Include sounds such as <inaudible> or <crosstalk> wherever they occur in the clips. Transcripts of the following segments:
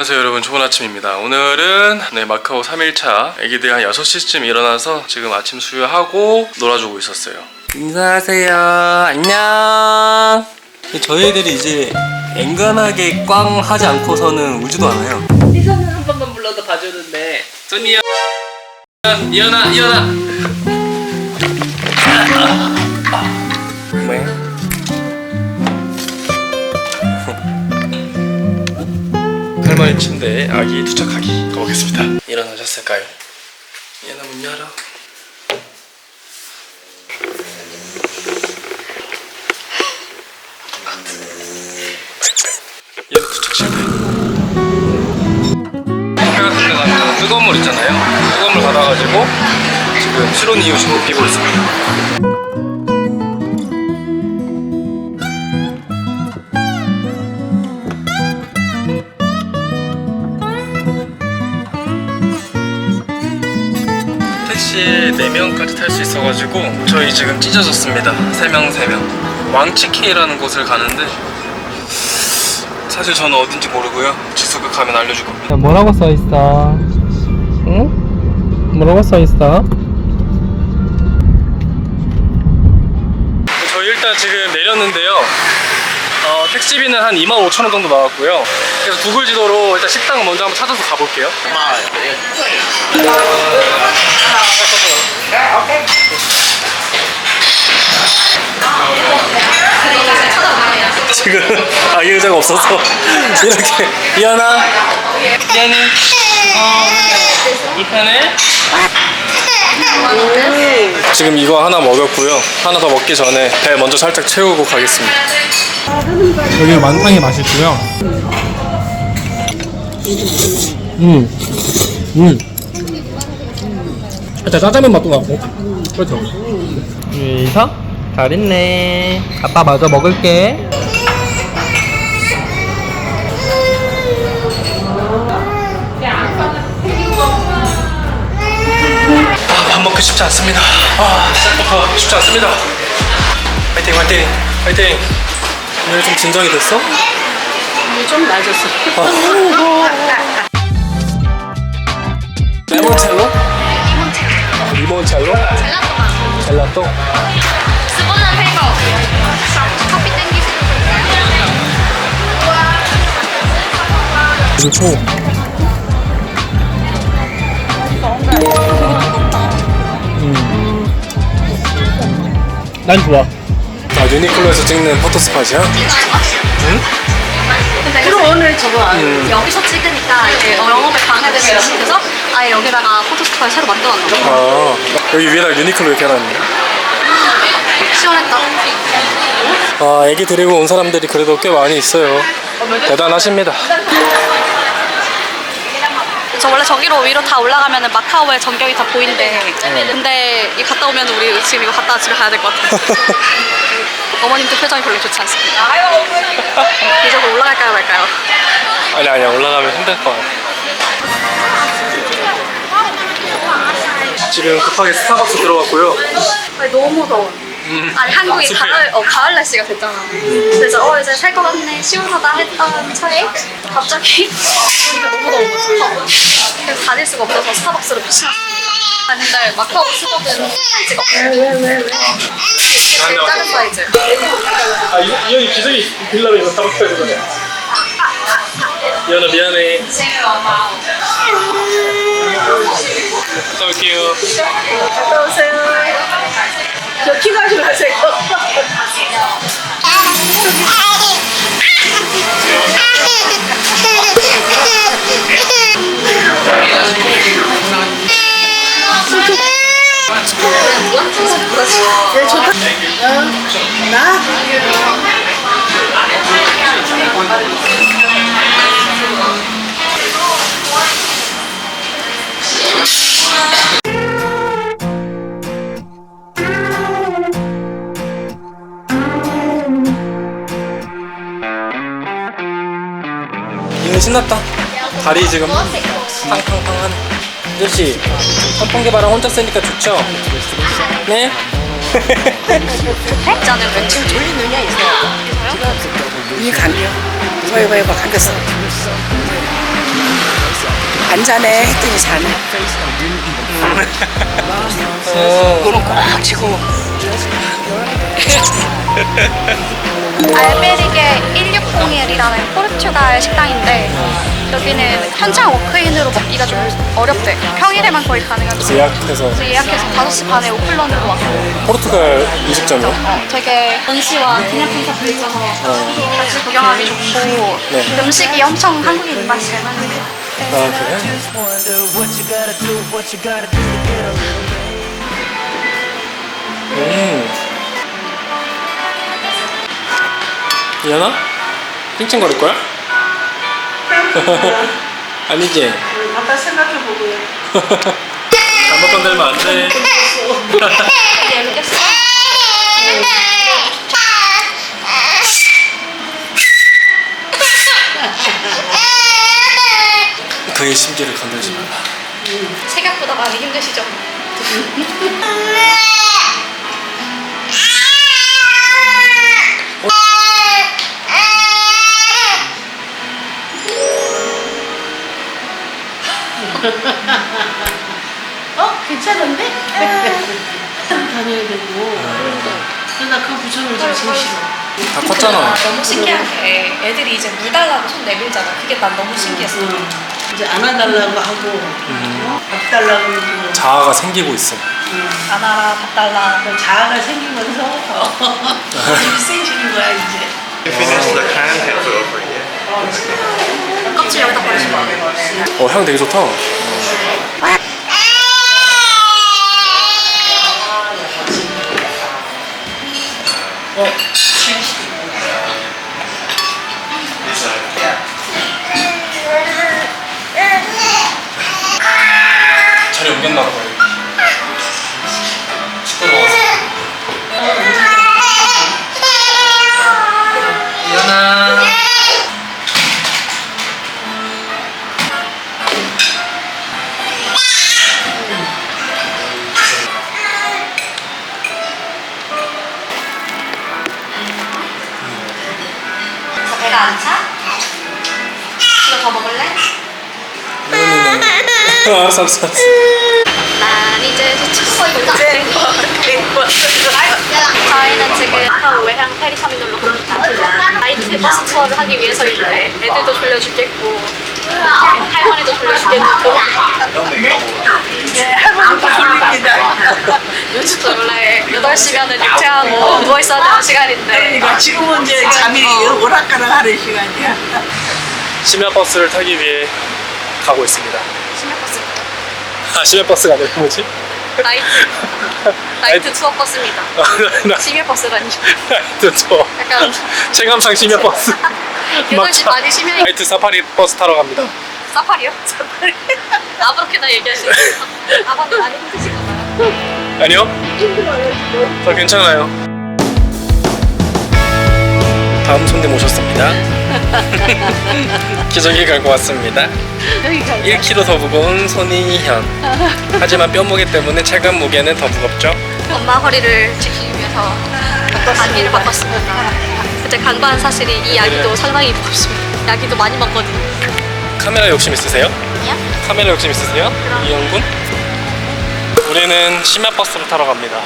안녕하세요 여러분. 좋은 아침입니다. 오늘은 네, 마카오 3일차 애기들 한 6시쯤 일어나서 지금 아침 수유하고 놀아주고 있었어요. 인사하세요. 안녕. 저희들이 이제 앵간하게 꽝 하지 않고서는 울지도 않아요. 시선을 한 번만 불러도 봐주는데. 소니야 일어나 일어나 할머니 침대에 아기 투척하기 가보겠습니다 일어나셨을까요? 얘나 문 열어 얘도 투척 실패 카페 같은 데 가면 뜨거운 물 있잖아요. 뜨거운 물 받아가지고 지금 실온 이유 신고 피고 있습니다. 4명까지 탈 수 있어가지고 저희 지금 찢어졌습니다. 3명 3명. 왕치케이라는 곳을 가는데 사실 저는 어딘지 모르고요. 지수가 가면 알려줄 겁니다. 뭐라고 써 있어? 응? 뭐라고 써 있어? 저희 일단 지금 내렸는데요. 어, 택시비는 한 25,000원 정도 나왔고요. 그래서 구글 지도로 일단 식당을 먼저 한번 찾아서 가볼게요. 지금 아기 의자가 없어서 <laughs> 이렇게. 미안아 미안해 어, 이 편에 지금 이거 하나 먹었고요. 하나 더 먹기 전에 배 먼저 살짝 채우고 가겠습니다. 여기 만탕이 맛있고요. 음, 음. 일단 짜장면 맛도 나고. 그렇죠. 여기서 잘했네. 아빠 마저 먹을게. 아, 밥 먹기 쉽지 않습니다 아 시작부터 쉽지 않습니다 화이팅 화이팅 화이팅 오늘 좀 진정이 됐어? 좀 낮았어. <laughs> 레몬첼로? 리몬첼로? 젤라또? 스포는 페이커 커피 땡기시는 그리고 초. 음. 난 좋아. 아 유니클로에서 찍는 포토스팟이야? 그럼 오늘 저거 여기서 찍으니까 이제 어, 영업에 방해되는 것 같아서 아예 여기다가 포토스팟 새로 만들었나 봐 아 여기 위에다 유니클로 이렇게 해놨네. 시원했다. 아 애기 데리고 온 사람들이 그래도 꽤 많이 있어요. 대단하십니다. 저 원래 저기로 위로 다 올라가면 마카오의 전경이 다 보인대 근데 이 갔다 오면 우리 지금 이거 갔다 집에 가야 될 것 같아 <laughs> 어머님들 표정이 별로 좋지 않습니다. <laughs> 이쪽으로 올라갈까요 말까요? 아니 아니야. 올라가면 힘들 것 같아 지금 급하게 스타벅스 들어갔고요 아니, 너무 더워. 아니 한국이 습해. 가을 어 가을 날씨가 됐잖아. 그래서 어 이제 살 것 같네 시원하다 했던 차에 갑자기 여기가 너무 더운. 그래서 다닐 수가 없어서 스타벅스로 미친났습니다. 아니 근데 마카오 수박은 사이즈가 없어요. 왜왜 왜? 제일 작은 사이즈. 아 이, 이 형이 기저귀 빌려고 이거 스타벅스에서 그래 이현아 미안해 갔다 올게요 갔다 오세요. 저 키가 좀 하세요. 네, 좋다. 어, 나? 이거 신났다 다리 지금 팡팡팡 하네 아저씨 선풍기 바람 혼자 쓰니까 좋죠? 네? 있잖아요 왼쪽 졸린 눈이 있어요. 이 감기요. 이거 이거 이거 감겼어. 안 자네 했더니 자네. 어. 무릎 꽉 쥐고. 알베리게 1601이라는 포르투갈 식당인데 여기는 현장 워크인으로 먹기가 좀 어렵대. 평일에만 거의 가능한데 예약해서 그래서 예약해서 5시 반에 오픈런으로 왔고 포르투갈 음식점이요? 어, 되게 전시와 기념품 샵도 있어서 같이 구경하기 좋고 네. 음식이 엄청 한국인 입맛이 잘 맞는 것 같아요. 아 그래? 음. 이현아? 찡찡거릴 거야? <laughs> 아니지? 아빠 생각해보고요. <laughs> 잘못 건들면 안 돼. <laughs> 예쁘겠어? 심기를 건들지 말라. 생각보다 많이 힘드시죠? 어? 괜찮은데? 다녀야 되고. 그러니까. 나그 부처를 제일 싫어. 다 컸잖아. 너무 신기한 게 애들이 이제 물 달라고 손 내밀잖아. 그게 난 너무 신기했어. 이제 안아달라고 하고, 어? 밥 달라고 하고. 자아가 생기고 있어. 안아라, 밥 달라. 그 자아가 생기면서 <laughs> 세지는 거야, 이제. 껍질 여기다 버리지 마. 어, 향 되게 좋다. 자 리 옮겼나 봐요. 시끄러워서. 이현아. 자, 배가 안 차? 이거 더 먹을래? 알았어, 알았어, 알았어. 저희는 지금 한 외향 페리터미널로 갑니다. 나이트 버스 투어를 하기 위해서인데 애들도 졸려 죽겠고 할머니도 네, 할머니도 졸립니다. 요즘 원래 8시면은 육퇴하고 누워있어야 되는 시간인데 그러니까 지금은 이제 잠이 오락가락 하는 시간이야. 심야 버스를 타기 위해 가고 있습니다. 심야버스 아, 심야 버스가 아니라 뭐지? 나이트 나이트 투어 버스입니다. 나 심야 버스라니 나이트 투어. 약간 <laughs> 체감상 심야 버스. <laughs> 8시 반이 심야 나이트 사파리 버스 타러 갑니다. 사파리요? 사파리 <laughs> 아무렇게나 얘기하시는 아버님 많이 힘드시나 봐요 아니요? 저 괜찮아요. 다음 손님 오셨습니다. <laughs> 기저귀 갈고 왔습니다. 1kg 더 무거운 손이현. 하지만 뼈무게 때문에 체감 무게는 더 무겁죠? 엄마 허리를 지키기 위해서 아기를 바꿨습니다 그때 간과한 사실이 이 아기도 상당히 무겁습니다 아기도 많이 먹거든요 카메라 욕심 있으세요? 아니야? 카메라 욕심 있으세요? 그럼. 이영군? 우리는 심야 버스를 타러 갑니다.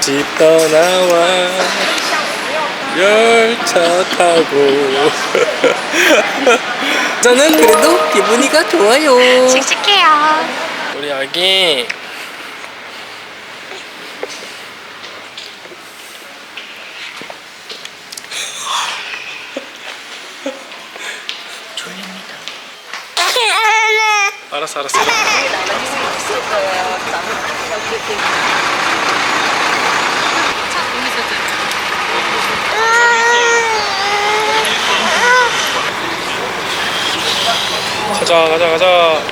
집 떠나와 열차 타고 저는 그래도 기분이가 좋아요. 씩씩해요 우리 아기 알았어 알았어. 가자 가자 가자.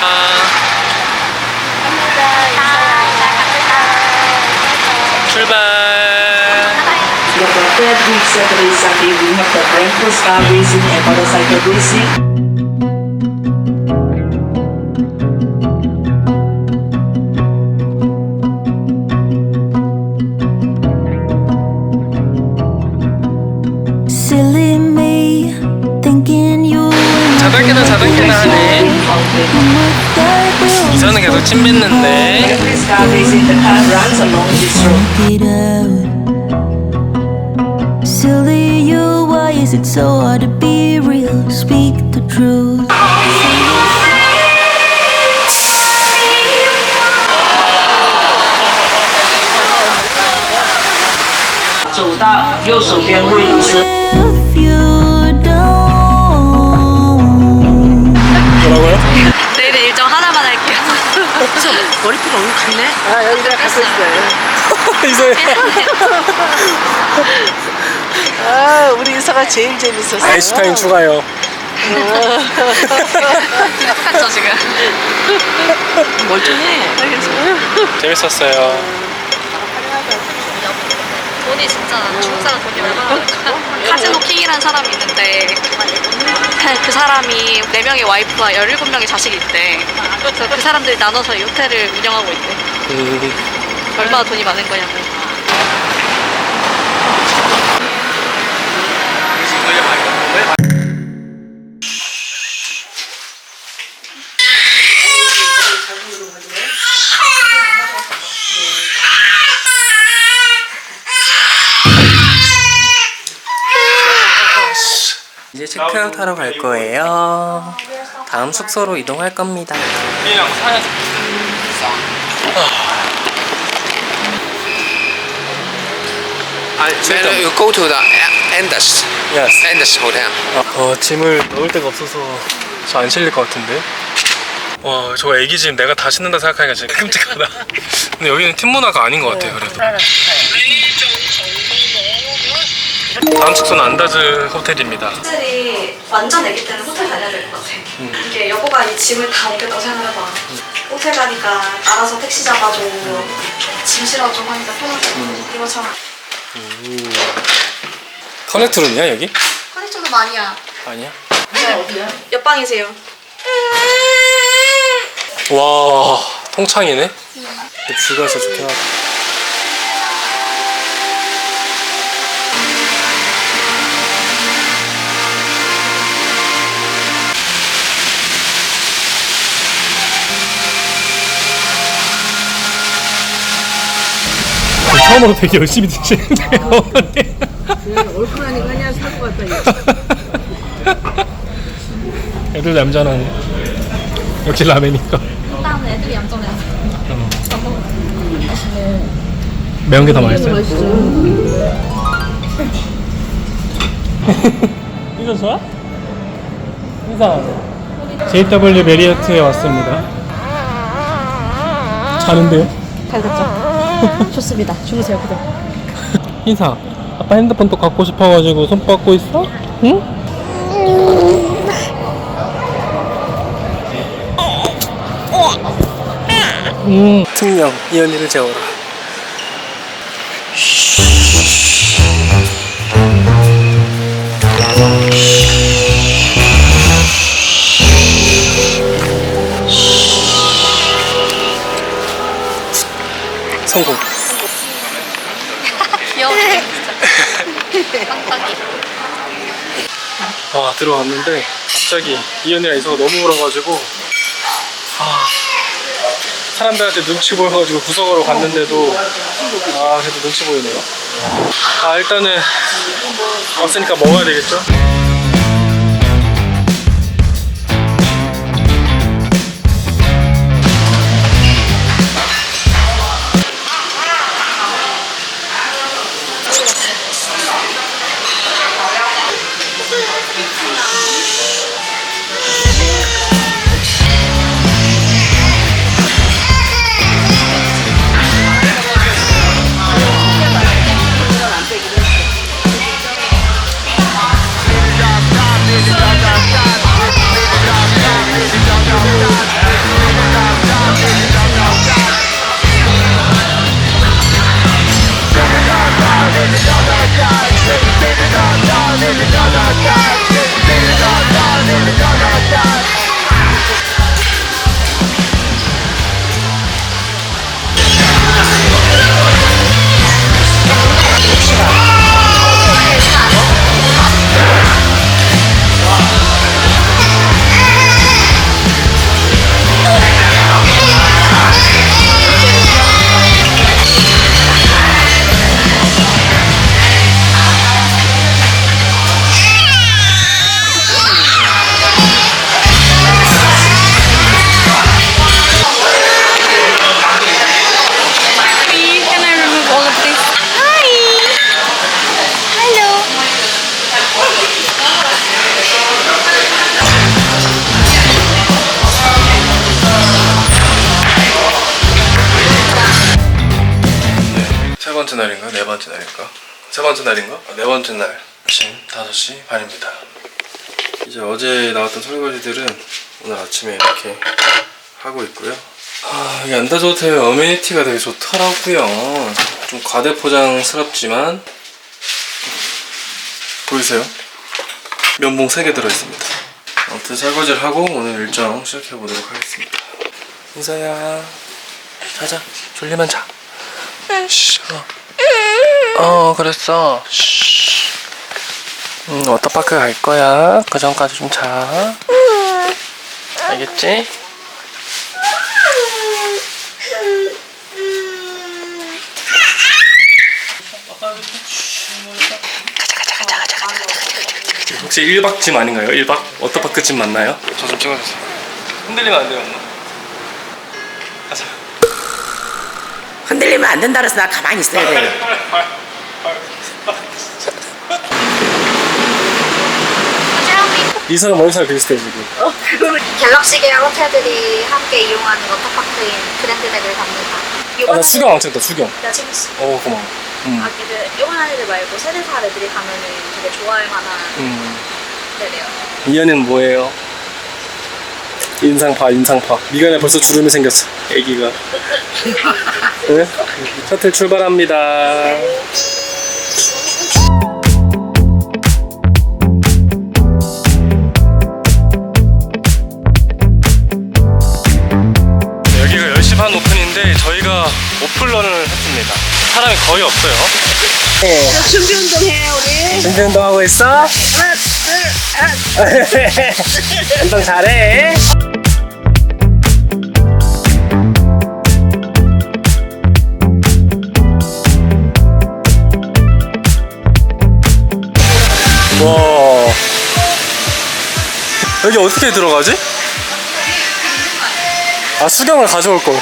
아 Instead, we've separated sa paving of the Breakfast Car Racing and Motorcycle Racing. Silly me, thinking you 자달게나 자달게나 하네 이전에 계속 침 뱉는데 Breakfast Car Racing, the car runs along this road. So hard to be real? Speak the truth. If you don't. 뭐라고요? 내일은 일정 하나만 할게요. 머리띠가 오늘 갔네? 아, 여기다 갖고 있어요. 이제 아, 우리 인사가 제일 재밌었어. 아인슈타인 추가요. 똑같죠 지금. 멀쩡해. 재밌었어요. 돈이 진짜 중국 사람 돈이 얼마나 많을까? 카지노 킹이라는 사람이 있는데 그 사람이 4명의 와이프와 17명의 자식이 있대. 그래서 그 사람들이 나눠서 이 호텔을 운영하고 있대. 음, 얼마나 돈이 많은 거냐고. 체크아웃 하러 갈 거예요. 다음 숙소로 이동할 겁니다. 사야 Then you go to the Andes, Yes. Andes Hotel. 어, 짐을 넣을 데가 없어서 저 안 실릴 것 같은데. 와, 저거 애기 짐 내가 다 싣는다 생각하니까 진짜 끔찍하다. <laughs> 근데 여기는 팀 문화가 아닌 것 같아요, 그래도. 다음 숙소는 안다즈 호텔입니다. 호텔이 완전 애기 때는 호텔 다녀야 될 것 같아. 이게 여보가 이 짐을 다 옮겼다고 생각해봐. 호텔 가니까 알아서 택시 잡아줘. 짐 실어줘 하니까 편하고. 이거처럼. 커넥트룸이야, 여기? 커넥션도 많이야. 아니야? 몇 방이세요? 와, 통창이네? 뷰가 진짜 좋긴 하다. 처음으로 되게 열심히 드시는데요. 얼큰하니까 그냥 살것 같다. <laughs> 애들 얌전하네. 역시 라면이니까. 일단 애들이 얌전해. 매운 게 더 맛있어요? 인사 <laughs> 좋아? 인사 JW 메리어트에 왔습니다 자는데요? 잘 됐죠? 좋습니다. 주무세요, 그대. 인사 아빠 핸드폰 또 갖고 싶어가지고 손 뻗고 있어? 응? 음, 특명 이현이를 재워라 성공 <laughs> 귀여워. 진짜. 빵빵이. 와 들어왔는데 갑자기 이현이랑 이서가 너무 울어가지고 아 사람들한테 눈치 보여가지고 구석으로 갔는데도 아 그래도 눈치 보이네요 아 일단은 왔으니까 먹어야 되겠죠? 번째 날인가? 네 번째 날인가? 세 번째 날인가? 아, 네 번째 날. 아침 5시 반입니다. 이제 어제 나왔던 설거지들은 오늘 아침에 이렇게 하고 있고요. 아, 이 안다조호텔 어메니티가 되게 좋더라고요. 좀 과대포장스럽지만. 보이세요? 면봉 3개 들어있습니다. 아무튼 설거지를 하고 오늘 일정 시작해보도록 하겠습니다. 인사야. 자자 졸리면 자 쉬, 어. 어 그랬어 쉬. 음, 워터파크 갈 거야 그 전까지 좀 자 알겠지? 혹시 1박 짐 아닌가요? 1박? 워터파크 짐 맞나요? 저 좀 찍어주세요 흔들리면 안 돼요 엄마 흔들리면 안 된다 그래서 나 가만히 있어야 돼. 이사가 머리살 비슷해 지금 갤럭시계열 호텔들이 함께 이용하는 워터파크인 그랜드백을 갑니다. 아 나 수경 안 찍었다 수경 나 재밌어. 어 고마워 음. 아기들 요만한 애들 말고 세네 살 애들이 가면은 되게 좋아할 만한 음. 호텔이에요. 이현이는 뭐예요? 인상파 인상파 미간에 벌써 주름이 생겼어 애기가 <laughs> 네? 셔틀 출발합니다 여기가 10시 반 오픈인데 저희가 오픈런을 했습니다 사람이 거의 없어요 준비 운동해 우리. 준비 운동하고 있어? 하나 둘 셋. 운동 잘해. 여기 어떻게 들어가지? 아, 수경을 가져올 걸.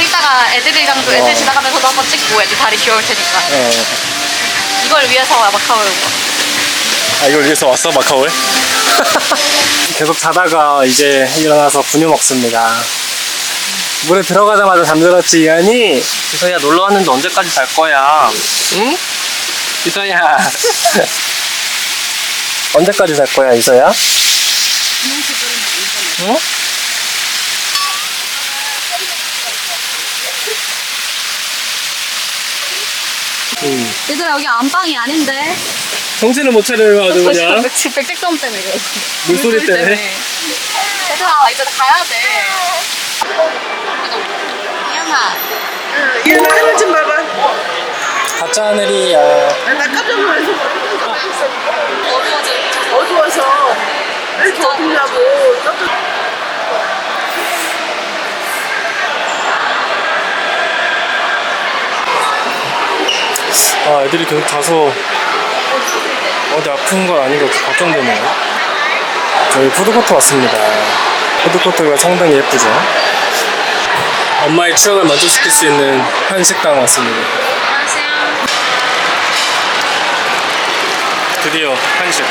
이따가 애들이랑도 애들 지나가면서도 한번 찍고 애들 다리 귀여울 테니까 어. 이걸 위해서 마카오에 온 거. 아, 이걸 위해서 왔어, 마카오에? <laughs> 계속 자다가 이제 일어나서 분유 먹습니다. 물에 들어가자마자 잠들었지, 이한이? 이서야 놀러 왔는데 언제까지 잘 거야? 응? 이서야. <laughs> 언제까지 잘 거야, 이서야? 응? 응. 얘들아 여기 안방이 아닌데. 정신을 못 차려요, 아주 그냥. 백색 백색점 때문에 그래. 물소리 때문에. 얘들아 이제 가야 돼. 이현아. 얘 하늘 좀 봐봐. 가짜 하늘이야. 아, 나 깜짝 놀랐어. 어두워져. 어두워서 왜 이렇게 어둡냐고. 깜짝 아, 애들이 계속 가서 어디 아픈 건 아닌가 걱정되네요. 저희 푸드코트 왔습니다. 푸드코트가 상당히 예쁘죠? 엄마의 추억을 만족시킬 수 있는 한식당 왔습니다. 드디어 한식.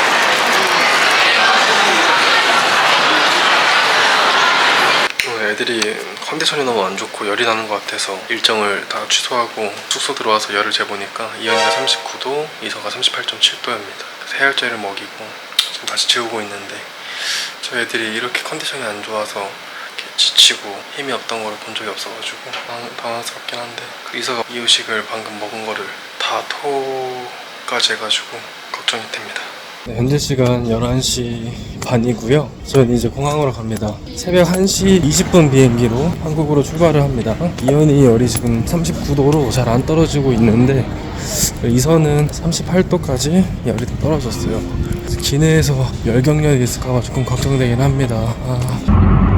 어, 애들이 컨디션이 너무 안 좋고 열이 나는 것 같아서 일정을 다 취소하고 숙소 들어와서 열을 재보니까 이현이가 39도, 이서가 38.7도입니다. 세 알째를 먹이고 지금 다시 재우고 있는데 저 애들이 이렇게 컨디션이 안 좋아서 지치고 힘이 없던 거를 본 적이 없어가지고 당황, 당황스럽긴 한데 그 이서가 이유식을 방금 먹은 거를 다 토까지 해가지고 걱정이 됩니다. 네, 현재 시간 11시 반이고요. 저는 이제 공항으로 갑니다. 새벽 1시 20분 비행기로 한국으로 출발을 합니다. 이현이 열이 지금 39도로 잘 안 떨어지고 있는데 이 선은 38도까지 열이 떨어졌어요. 기내에서 열 경련이 있을까봐 조금 걱정되긴 합니다. 아.